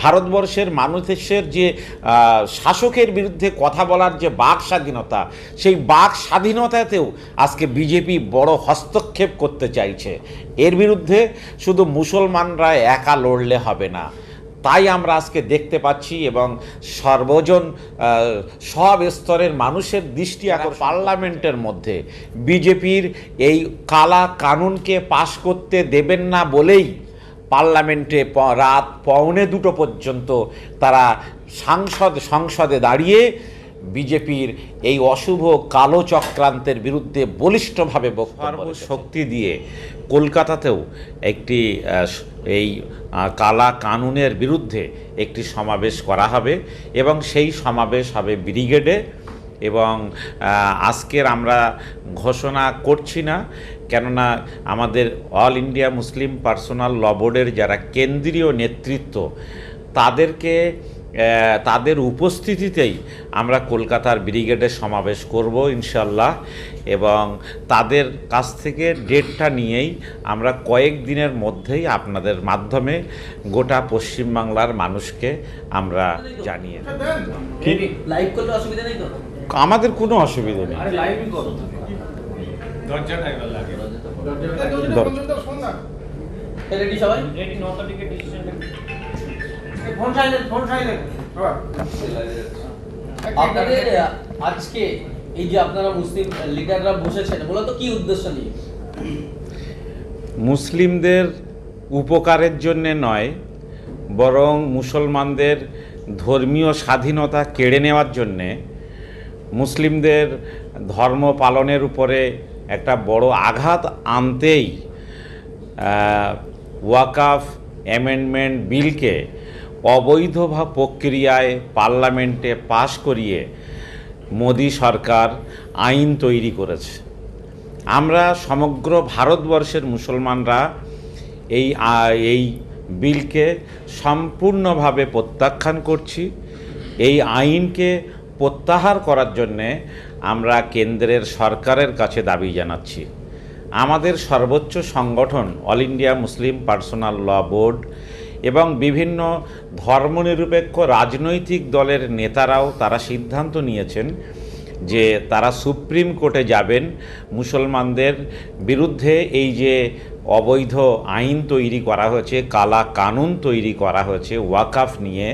ভারতবর্ষের মানুষের যে শাসকের বিরুদ্ধে কথা বলার যে বাক স্বাধীনতা সেই বাক স্বাধীনতাতেও আজকে বিজেপি বড় হস্তক্ষেপ করতে চাইছে। এর বিরুদ্ধে শুধু মুসলমানরা একা লড়লে হবে না। তাই আমরা আজকে দেখতে পাচ্ছি এবং সর্বজন সব স্তরের মানুষের দৃষ্টি এখন পার্লামেন্টের মধ্যে। বিজেপির এই কালা কানুনকে পাশ করতে দেবেন না বলেই পার্লামেন্টে রাত পৌনে দুটো পর্যন্ত তারা সাংসদ, সংসদে দাঁড়িয়ে বিজেপির এই অশুভ কালো চক্রান্তের বিরুদ্ধে বলিষ্ঠভাবে শক্তি দিয়ে কলকাতাতেও একটি এই কালা কানুনের বিরুদ্ধে একটি সমাবেশ করা হবে এবং সেই সমাবেশ হবে ব্রিগেডে। এবং আজকের আমরা ঘোষণা করছি না, কেননা আমাদের All India Muslim Personal Law বোর্ডের যারা কেন্দ্রীয় নেতৃত্ব, তাদেরকে তাদের উপস্থিতিতেই আমরা কলকাতার ব্রিগেডের সমাবেশ করব ইনশাল্লাহ এবং তাদের কাছ থেকে ডেটটা নিয়েই আমরা কয়েক দিনের মধ্যেই আপনাদের মাধ্যমে গোটা পশ্চিমবাংলার মানুষকে আমরা জানিয়ে দেব। করলে অসুবিধা নেই তো আমাদের কোনো অসুবিধা নেই। আরে লাইভই করো। দরজাটা এবার লাগে। রেডি সবাই? রেডি নটা দিকে decision phone silent phone silent আপনাদের আজকে এই যে আপনারা মুসলিম লিডাররা বসেছেন মূলত কি উদ্দেশ্য নিয়ে? মুসলিমদের উপকারের জন্যে নয় বরং মুসলমানদের ধর্মীয় স্বাধীনতা কেড়ে নেওয়ার জন্যে মুসলিমদের ধর্ম পালনের উপরে একটা বড় আঘাত আনতেই ওয়াকাফ অ্যামেন্ডমেন্ট বিলকে অবৈধভা প্রক্রিয়ায় পার্লামেন্টে পাশ করিয়ে মোদী সরকার আইন তৈরি করেছে। আমরা সমগ্র ভারতবর্ষের মুসলমানরা এই এই বিলকে সম্পূর্ণভাবে প্রত্যাখ্যান করছি। এই আইনকে প্রত্যাহার করার জন্যে আমরা কেন্দ্রের সরকারের কাছে দাবি জানাচ্ছি। আমাদের সর্বোচ্চ সংগঠন All India Muslim Personal Law Board এবং বিভিন্ন ধর্মনিরপেক্ষ রাজনৈতিক দলের নেতারাও তারা সিদ্ধান্ত নিয়েছেন যে তারা সুপ্রিম কোর্টে যাবেন। মুসলমানদের বিরুদ্ধে এই যে অবৈধ আইন তৈরি করা হয়েছে, কালা কানুন তৈরি করা হয়েছে, ওয়াকাফ নিয়ে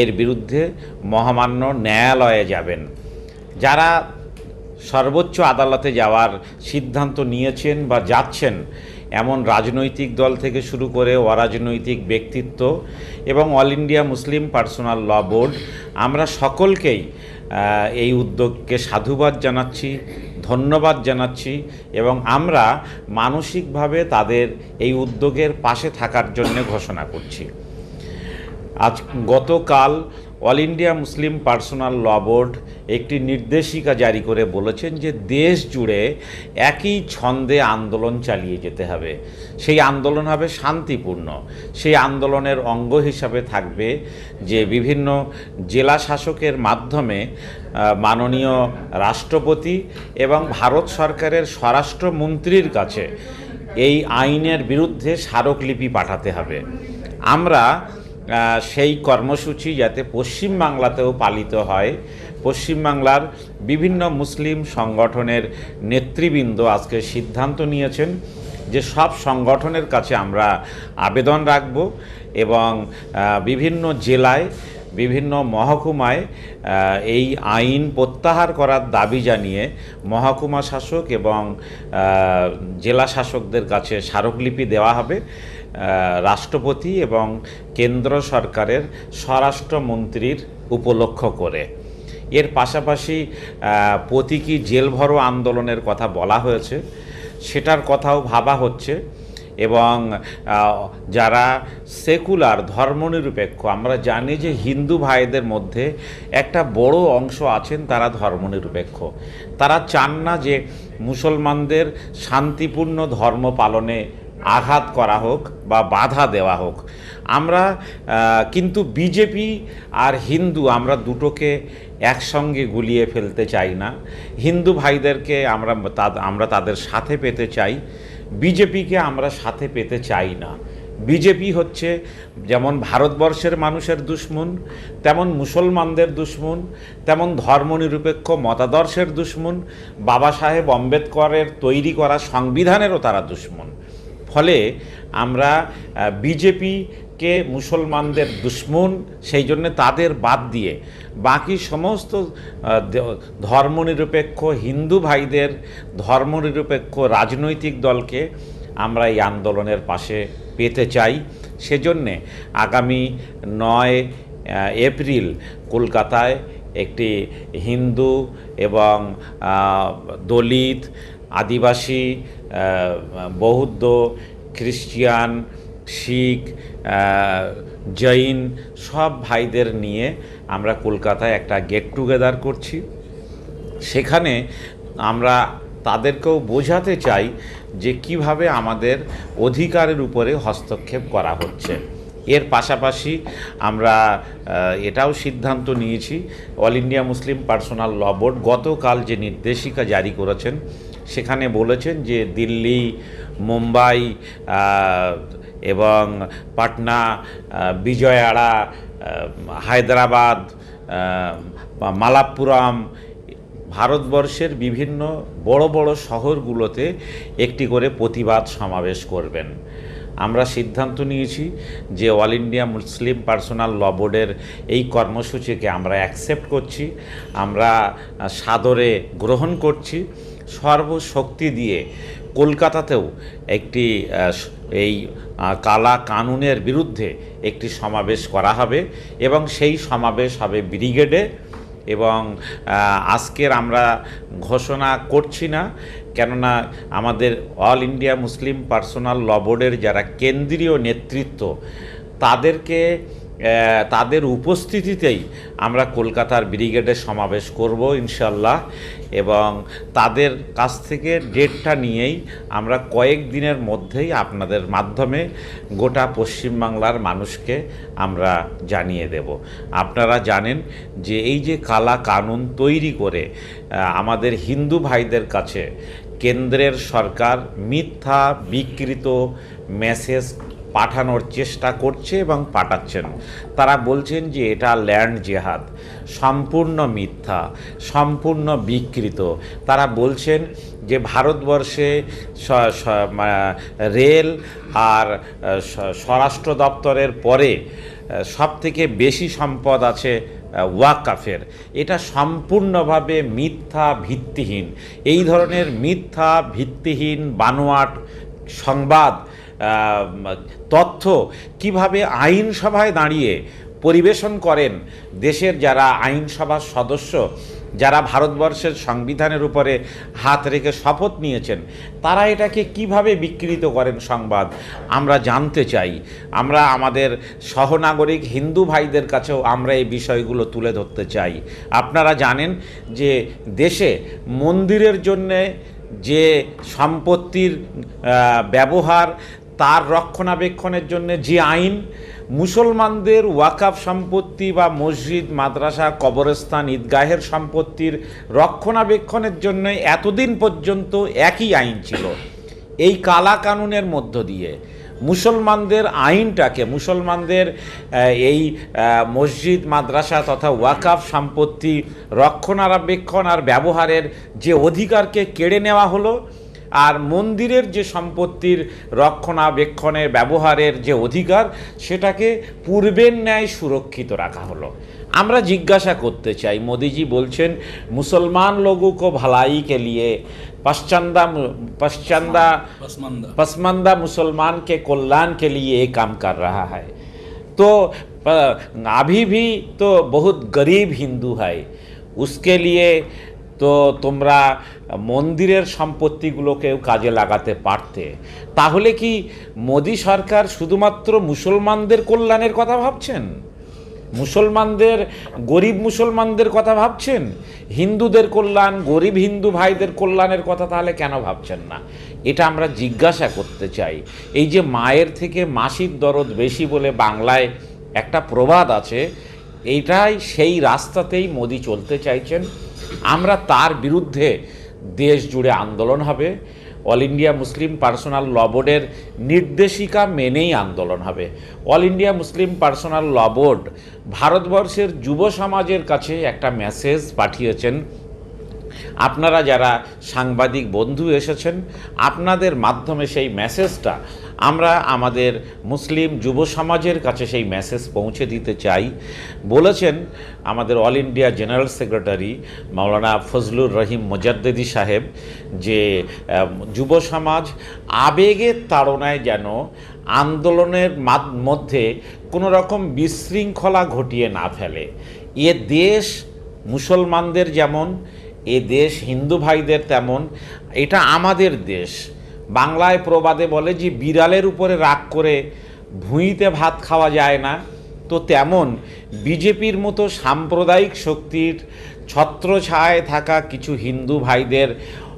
এর বিরুদ্ধে মহামান্য ন্যায়ালয়ে যাবেন। যারা সর্বোচ্চ আদালতে যাওয়ার সিদ্ধান্ত নিয়েছেন বা যাচ্ছেন, এমন রাজনৈতিক দল থেকে শুরু করে অরাজনৈতিক ব্যক্তিত্ব এবং All India Muslim Personal Law Board, আমরা সকলকেই এই উদ্যোগকে সাধুবাদ জানাচ্ছি, ধন্যবাদ জানাচ্ছি এবং আমরা মানসিকভাবে তাদের এই উদ্যোগের পাশে থাকার জন্য ঘোষণা করছি। আজ গতকাল All India Muslim Personal Law Board একটি নির্দেশিকা জারি করে বলেছেন যে দেশ জুড়ে একই ছন্দে আন্দোলন চালিয়ে যেতে হবে। সেই আন্দোলন হবে শান্তিপূর্ণ। সেই আন্দোলনের অঙ্গ হিসাবে থাকবে যে বিভিন্ন জেলা শাসকের মাধ্যমে মাননীয় রাষ্ট্রপতি এবং ভারত সরকারের স্বরাষ্ট্রমন্ত্রীর কাছে এই আইনের বিরুদ্ধে স্মারকলিপি পাঠাতে হবে। আমরা সেই কর্মসূচি যাতে পশ্চিমবাংলাতেও পালিত হয়। পশ্চিমবাংলার বিভিন্ন মুসলিম সংগঠনের নেতৃবৃন্দ আজকে সিদ্ধান্ত নিয়েছেন যে সব সংগঠনের কাছে আমরা আবেদন রাখব এবং বিভিন্ন জেলায়, বিভিন্ন মহকুমায় এই আইন প্রত্যাহার করার দাবি জানিয়ে মহকুমা শাসক এবং জেলা শাসকদের কাছে স্মারকলিপি দেওয়া হবে। রাষ্ট্রপতি এবং কেন্দ্র সরকারের স্বরাষ্ট্রমন্ত্রীর উপলক্ষ করে। এর পাশাপাশি প্রতীকী জেল ভরো আন্দোলনের কথা বলা হয়েছে। সেটার কথাও ভাবা হচ্ছে এবং যারা সেকুলার, ধর্মনিরপেক্ষ, আমরা জানি যে হিন্দু ভাইদের মধ্যে একটা বড় অংশ আছেন তারা ধর্মনিরপেক্ষ। তারা চান না যে মুসলমানদের শান্তিপূর্ণ ধর্ম পালনে আঘাত করা হোক বা বাধা দেওয়া হোক। আমরা কিন্তু বিজেপি আর হিন্দু আমরা দুটোকে একসঙ্গে গুলিয়ে ফেলতে চাই না। হিন্দু ভাইদেরকে আমরা আমরা তাদের সাথে পেতে চাই। বিজেপিকে আমরা সাথে পেতে চাই না। বিজেপি হচ্ছে যেমন ভারতবর্ষের মানুষের দুশ্মন, তেমন মুসলমানদের দুশ্মন, তেমন ধর্মনিরপেক্ষ মতাদর্শের দুশ্মন, বাবা সাহেব আম্বেদকরের তৈরি করা সংবিধানেরও তারা দুশ্মন। ফলে আমরা বিজেপিকে মুসলমানদের দুশ্মন, সেই জন্য তাদের বাদ দিয়ে বাকি সমস্ত ধর্মনিরপেক্ষ হিন্দু ভাইদের ধর্মনিরপেক্ষ রাজনৈতিক দলকে আমরা এই আন্দোলনের পাশে পেতে চাই। সেজন্যে আগামী নয় এপ্রিল কলকাতায় একটি হিন্দু এবং দলিত আদিবাসী বৌদ্ধ, খ্রিস্টিয়ান, শিখ জৈন সব ভাইদের নিয়ে আমরা কলকাতায় একটা গেট টুগেদার করছি। সেখানে আমরা তাদেরকেও বোঝাতে চাই যে কীভাবে আমাদের অধিকারের উপরে হস্তক্ষেপ করা হচ্ছে। এর পাশাপাশি আমরা এটাও সিদ্ধান্ত নিয়েছি, All India Muslim Personal Law Board গতকাল যে নির্দেশিকা জারি করেছেন সেখানে বলেছেন যে দিল্লি, মুম্বাই এবং পাটনা বিজয়াড়া হায়দ্রাবাদ মালাপ্পুরম, ভারতবর্ষের বিভিন্ন বড় বড় শহরগুলোতে একটি করে প্রতিবাদ সমাবেশ করবেন। আমরা সিদ্ধান্ত নিয়েছি যে All India Muslim Personal Law বোর্ডের এই কর্মসূচিকে আমরা অ্যাকসেপ্ট করছি, আমরা সাদরে গ্রহণ করছি। সর্বশক্তি দিয়ে কলকাতাতেও একটি এই কালা কানুনের বিরুদ্ধে একটি সমাবেশ করা হবে এবং সেই সমাবেশ হবে ব্রিগেডে এবং আজকের আমরা ঘোষণা করছি না, কেননা আমাদের All India Muslim Personal Law বোর্ডের যারা কেন্দ্রীয় নেতৃত্ব, তাদেরকে তাদের উপস্থিতিতেই আমরা কলকাতার ব্রিগেডে সমাবেশ করব ইনশাল্লাহ এবং তাদের কাছ থেকে ডেটটা নিয়েই আমরা কয়েক দিনের মধ্যেই আপনাদের মাধ্যমে গোটা পশ্চিমবাংলার মানুষকে আমরা জানিয়ে দেব। আপনারা জানেন যে এই যে কালা কানুন তৈরি করে আমাদের হিন্দু ভাইদের কাছে কেন্দ্রের সরকার মিথ্যা বিকৃত মেসেজ পাঠানোর চেষ্টা করছে এবং পাঠাচ্ছেন। তারা বলছেন যে এটা ল্যান্ড জেহাদ, সম্পূর্ণ মিথ্যা, সম্পূর্ণ বিকৃত। তারা বলছেন যে ভারতবর্ষে রেল আর স্বরাষ্ট্র দপ্তরের পরে সব থেকে বেশি সম্পদ আছে ওয়াকাফের। এটা সম্পূর্ণভাবে মিথ্যা ভিত্তিহীন। এই ধরনের মিথ্যা ভিত্তিহীন বানোয়াট সংবাদ তথ্য কীভাবে আইনসভায় দাঁড়িয়ে পরিবেশন করেন দেশের যারা আইনসভার সদস্য, যারা ভারতবর্ষের সংবিধানের উপরে হাত রেখে শপথ নিয়েছেন, তারা এটাকে কীভাবে বিকৃত করেন সংবাদ আমরা জানতে চাই। আমরা আমাদের সহনাগরিক হিন্দু ভাইদের কাছেও আমরা এই বিষয়গুলো তুলে ধরতে চাই। আপনারা জানেন যে দেশে মন্দিরের জন্যে যে সম্পত্তির ব্যবহার তার রক্ষণাবেক্ষণের জন্য যে আইন, মুসলমানদের ওয়াকাফ সম্পত্তি বা মসজিদ, মাদ্রাসা, কবরস্থান, ঈদগাহের সম্পত্তির রক্ষণাবেক্ষণের জন্য এতদিন পর্যন্ত একই আইন ছিল। এই কালা কানুনের মধ্য দিয়ে মুসলমানদের আইনটাকে, মুসলমানদের এই মসজিদ, মাদ্রাসা তথা ওয়াকাফ সম্পত্তি রক্ষণাবেক্ষণ আর ব্যবহারের যে অধিকারকে কেড়ে নেওয়া হলো আর মন্দিরের যে সম্পত্তির রক্ষণাবেক্ষণের ব্যবহারের যে অধিকার সেটাকে পূর্বের ন্যায় সুরক্ষিত রাখা হলো আমরা জিজ্ঞাসা করতে চাই মোদিজি বলছেন মুসলমান লোগों को भलाई के लिए पश्चंदा पश्चंदा पसमंदा पसमानदा मुसलमान के कल्याण के लिए ये काम कर रहा है तो प- अभी भी तो बहुत गरीब हिंदू है उसके लिए তো তোমরা মন্দিরের সম্পত্তিগুলোকেও কাজে লাগাতে পারতে। তাহলে কি মোদী সরকার শুধুমাত্র মুসলমানদের কল্যাণের কথা ভাবছেন? মুসলমানদের, গরিব মুসলমানদের কথা ভাবছেন? হিন্দুদের কল্যাণ, গরিব হিন্দু ভাইদের কল্যাণের কথা তাহলে কেন ভাবছেন না? এটা আমরা জিজ্ঞাসা করতে চাই। এই যে মায়ের থেকে মাসির দরদ বেশি বলে বাংলায় একটা প্রবাদ আছে এইটাই সেই রাস্তাতেই মোদি চলতে চাইছেন। আমরা তার বিরুদ্ধে দেশ জুড়ে আন্দোলন হবে। All India Muslim Personal Law বোর্ডের নির্দেশিকা মেনেই আন্দোলন হবে। All India Muslim Personal Law Board ভারতবর্ষের যুব সমাজের কাছে একটা মেসেজ পাঠিয়েছেন। আপনারা যারা সাংবাদিক বন্ধু এসেছেন, আপনাদের মাধ্যমে সেই মেসেজটা আমরা আমাদের মুসলিম যুব সমাজের কাছে সেই মেসেজ পৌঁছে দিতে চাই। বলেছেন আমাদের All India general secretary Maulana Fazlur Rahim Mojaddedi Sahib যে যুব সমাজ আবেগের তাড়নায় যেন আন্দোলনের মধ্যে কোনো রকম বিশৃঙ্খলা ঘটিয়ে না ফেলে। এ দেশ মুসলমানদের যেমন, এ দেশ হিন্দু ভাইদের তেমন, এটা আমাদের দেশ। বাংলায় প্রবাদে বলে যে, বিড়ালের উপরে রাগ করে ভুঁইতে ভাত খাওয়া যায় না। তো তেমন বিজেপির মতো সাম্প্রদায়িক শক্তির ছত্রছায়ায় থাকা কিছু হিন্দু ভাইদের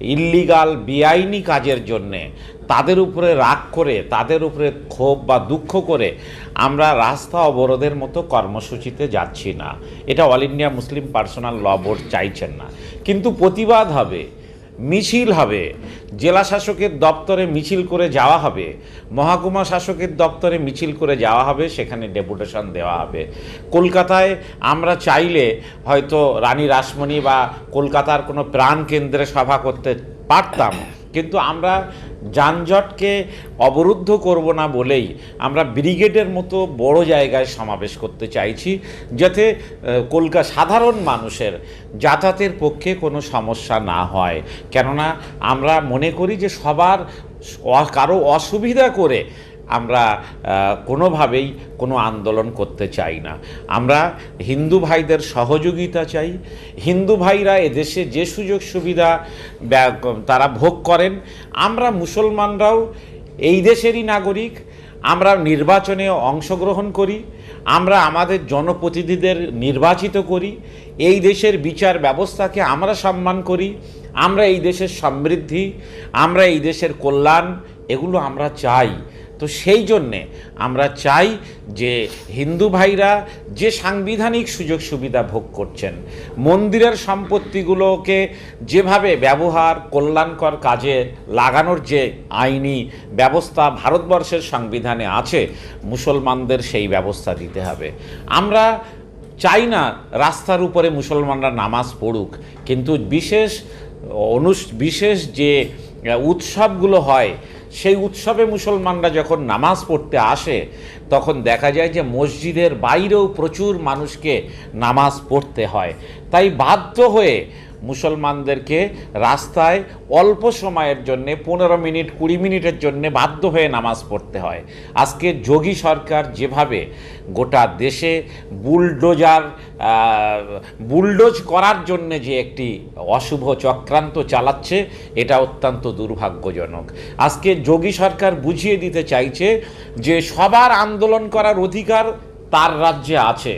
ইল্লিগাল, বেআইনি কাজের জন্যে তাদের উপরে রাগ করে, তাদের উপরে ক্ষোভ বা দুঃখ করে আমরা রাস্তা অবরোধের মতো কর্মসূচিতে যাচ্ছি না। এটা All India Muslim Personal Law Board চাইছেন না। কিন্তু প্রতিবাদ হবে। মিছিল হবে। জেলা শাসকের দপ্তরে মিছিল করে যাওয়া হবে। মহাকুমা শাসকের দপ্তরে মিছিল করে যাওয়া হবে, সেখানে ডেপুটেশন দেওয়া হবে। কলকাতায় আমরা চাইলে হয়তো রানী রাসমণি বা কলকাতার কোনো প্রাণ কেন্দ্রে সভা করতে পারতাম। কিন্তু আমরা যানজটকে অবরুদ্ধ করব না বলেই আমরা ব্রিগেডের মতো বড় জায়গায় সমাবেশ করতে চাইছি, যাতে কলকা সাধারণ মানুষের যাতায়াতের পক্ষে কোনো সমস্যা না হয়। কেননা আমরা মনে করি যে সবার কারও অসুবিধা করে আমরা কোনোভাবেই কোনো আন্দোলন করতে চাই না। আমরা হিন্দু ভাইদের সহযোগিতা চাই। হিন্দু ভাইরা এদেশে যে সুযোগ সুবিধা তারা ভোগ করেন, আমরা মুসলমানরাও এই দেশেরই নাগরিক, আমরা নির্বাচনে অংশগ্রহণ করি, আমরা আমাদের জনপ্রতিনিধিদের নির্বাচিত করি, এই দেশের বিচার ব্যবস্থাকে আমরা সম্মান করি, আমরা এই দেশের সমৃদ্ধি, আমরা এই দেশের কল্যাণ, এগুলো আমরা চাই। তো সেই জন্যে আমরা চাই যে হিন্দু ভাইরা যে সাংবিধানিক সুযোগ সুবিধা ভোগ করছেন, মন্দিরের সম্পত্তিগুলোকে যেভাবে ব্যবহার কল্যাণকর কাজে লাগানোর যে আইনি ব্যবস্থা ভারতবর্ষের সংবিধানে আছে, মুসলমানদের সেই ব্যবস্থা দিতে হবে। আমরা চাই না রাস্তার উপরে মুসলমানরা নামাজ পড়ুক, কিন্তু বিশেষ অনুষ, বিশেষ যে উৎসবগুলো হয় সেই উৎসবে মুসলমানরা যখন নামাজ পড়তে আসে, তখন দেখা যায় যে মসজিদের বাইরেও প্রচুর মানুষকে নামাজ পড়তে হয়। তাই বাধ্য হয়ে মুসলমানদেরকে রাস্তায় অল্প সময়ের জন্যে, পনেরো মিনিট, কুড়ি মিনিটের জন্যে বাধ্য হয়ে নামাজ পড়তে হয়। আজকে যোগী সরকার যেভাবে গোটা দেশে বুলডোজার বুলডোজ করার জন্যে যে একটি অশুভ চক্রান্ত চালাচ্ছে, এটা অত্যন্ত দুর্ভাগ্যজনক। আজকে যোগী সরকার বুঝিয়ে দিতে চাইছে যে সবার আন্দোলন করার অধিকার তার রাজ্যে আছে।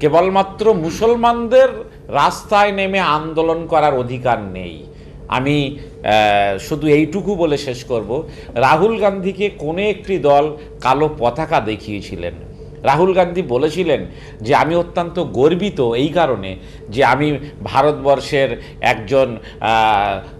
কেবলমাত্র মুসলমানদের রাস্তায় নেমে আন্দোলন করার অধিকার নেই। আমি শুধু এইটুকু বলে শেষ করব। রাহুল গান্ধীকে কোনো একটি দল কালো পতাকা দেখিয়েছিলেন। রাহুল গান্ধী বলেছিলেন যে, আমি অত্যন্ত গর্বিত এই কারণে যে, আমি ভারতবর্ষের একজন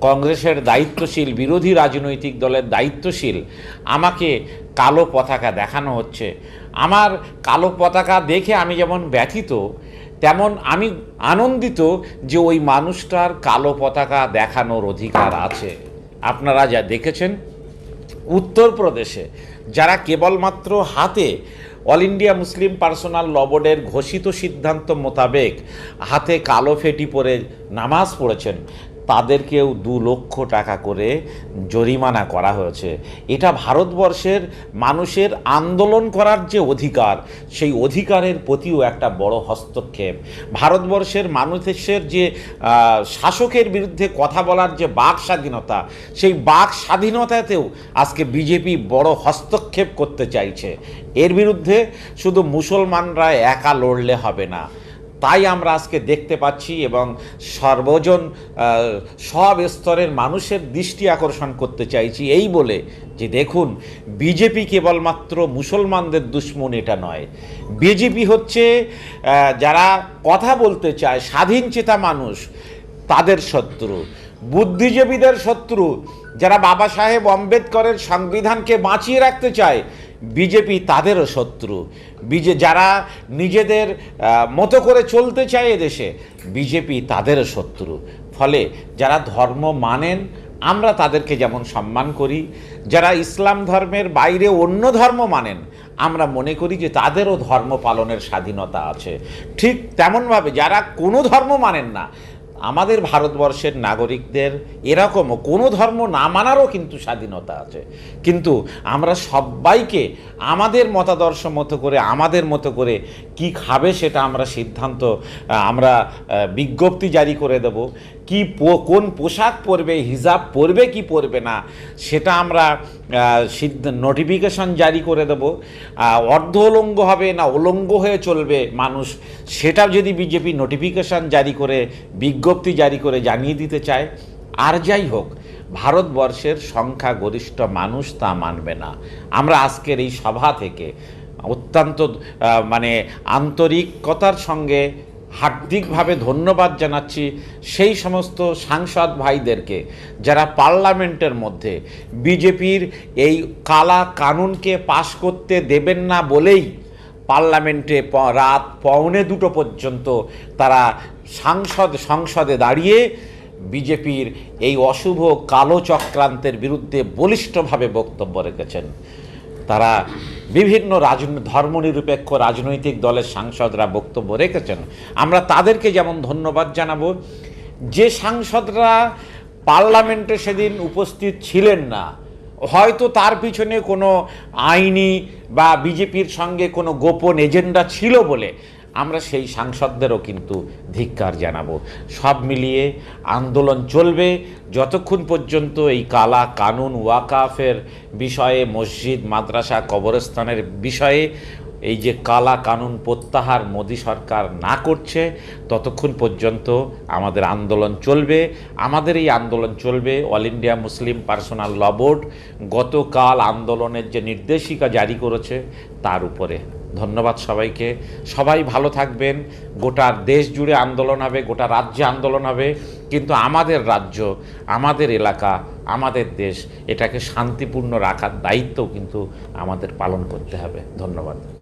কংগ্রেসের দায়িত্বশীল, বিরোধী রাজনৈতিক দলের দায়িত্বশীল। আমাকে কালো পতাকা দেখানো হচ্ছে। আমার কালো পতাকা দেখে আমি যেমন ব্যথিত তেমন আমি আনন্দিত যে ওই মানুষটার কালো পতাকা দেখানোর অধিকার আছে। আপনারা যা দেখেছেন, উত্তরপ্রদেশে যারা কেবলমাত্র হাতে অল ইন্ডিয়া মুসলিম পার্সোনাল লবোর্ডের ঘোষিত সিদ্ধান্ত মোতাবেক হাতে কালো ফেটি পরে নামাজ পড়েছেন তাদেরকেও দু লক্ষ টাকা করে জরিমানা করা হয়েছে। এটা ভারতবর্ষের মানুষের আন্দোলন করার যে অধিকার, সেই অধিকারের প্রতিও একটা বড় হস্তক্ষেপ। ভারতবর্ষের মানুষের যে শাসকের বিরুদ্ধে কথা বলার যে বাক স্বাধীনতা, সেই বাক স্বাধীনতাতেও আজকে বিজেপি বড় হস্তক্ষেপ করতে চাইছে। এর বিরুদ্ধে শুধু মুসলমানরা একা লড়লে হবে না। তাই আমরা আজকে দেখতে পাচ্ছি এবং সর্বজন সব স্তরের মানুষের দৃষ্টি আকর্ষণ করতে চাইছি এই বলে যে দেখুন, বিজেপি কেবলমাত্র মুসলমানদের দুশ্মন এটা নয়। বিজেপি হচ্ছে যারা কথা বলতে চায়, স্বাধীন চেতা মানুষ, তাদের শত্রু। বুদ্ধিজীবীদের শত্রু, যারা বাবা সাহেব আম্বেদকরের সংবিধানকে বাঁচিয়ে রাখতে চায় বিজেপি তাদেরও শত্রু। বিজে যারা নিজেদের মতো করে চলতে চায় এদেশে, বিজেপি তাদেরও শত্রু। ফলে যারা ধর্ম মানেন, আমরা তাদেরকে যেমন সম্মান করি, যারা ইসলাম ধর্মের বাইরে অন্য ধর্ম মানেন, আমরা মনে করি যে তাদেরও ধর্ম পালনের স্বাধীনতা আছে। ঠিক তেমনভাবে যারা কোনো ধর্ম মানেন না আমাদের ভারতবর্ষের নাগরিকদের এরকম কোনো ধর্ম না মানারও কিন্তু স্বাধীনতা আছে। কিন্তু আমরা সবাইকে আমাদের মতাদর্শ মতো করে, আমাদের মতো করে কি খাবে সেটা আমরা সিদ্ধান্ত আমরা বিজ্ঞপ্তি জারি করে দেব। কি কোন পোশাক পরবে, হিজাব পরবে, কি পরবে না, সেটা আমরা সিদ্ধ নোটিফিকেশন জারি করে দেব। অর্ধ উলঙ্গ হবে না উলঙ্গ হয়ে চলবে মানুষ, সেটা যদি বিজেপি নোটিফিকেশন জারি করে, বিজ্ঞপ্তি জারি করে জানিয়ে দিতে চায়, আর যাই হোক, ভারতবর্ষের সংখ্যাগরিষ্ঠ মানুষ তা মানবে না। আমরা আজকের এই সভা থেকে অত্যন্ত মানে আন্তরিকতার সঙ্গে হার্দিকভাবে ধন্যবাদ জানাচ্ছি সেই সমস্ত সাংসদ ভাইদেরকে যারা পার্লামেন্টের মধ্যে বিজেপির এই কালা কানুনকে পাশ করতে দেবেন না বলেই পার্লামেন্টে রাত পৌনে দুটো পর্যন্ত তারা সাংসদ সংসদে দাঁড়িয়ে বিজেপির এই অশুভ কালো চক্রান্তের বিরুদ্ধে বলিষ্ঠভাবে বক্তব্য রেখেছেন। তারা বিভিন্ন রাজন ধর্মনিরপেক্ষ রাজনৈতিক দলের সাংসদরা বক্তব্য রেখেছেন। আমরা তাদেরকে যেমন ধন্যবাদ জানাব, যে সাংসদরা পার্লামেন্টে সেদিন উপস্থিত ছিলেন না, হয়তো তার পিছনে কোনো আইনি বা বিজেপির সঙ্গে কোনো গোপন এজেন্ডা ছিল বলে আমরা সেই সাংসদদেরও কিন্তু ধিক্কার জানাব। সব মিলিয়ে আন্দোলন চলবে। যতক্ষণ পর্যন্ত এই কালা কানুন ওয়াকাফের বিষয়ে, মসজিদ, মাদ্রাসা, কবরস্থানের বিষয়ে এই যে কালা কানুন প্রত্যাহার মোদী সরকার না করছে, ততক্ষণ পর্যন্ত আমাদের আন্দোলন চলবে। আমাদের এই আন্দোলন চলবে। All India Muslim Personal Law Board গতকাল আন্দোলনের যে নির্দেশিকা জারি করেছে, তার উপরে। ধন্যবাদ সবাইকে। সবাই ভালো থাকবেন। গোটা দেশ জুড়ে আন্দোলন হবে, গোটা রাজ্যে আন্দোলন হবে। কিন্তু আমাদের রাজ্য, আমাদের এলাকা, আমাদের দেশ এটাকে শান্তিপূর্ণ রাখার দায়িত্ব কিন্তু আমাদের পালন করতে হবে। ধন্যবাদ।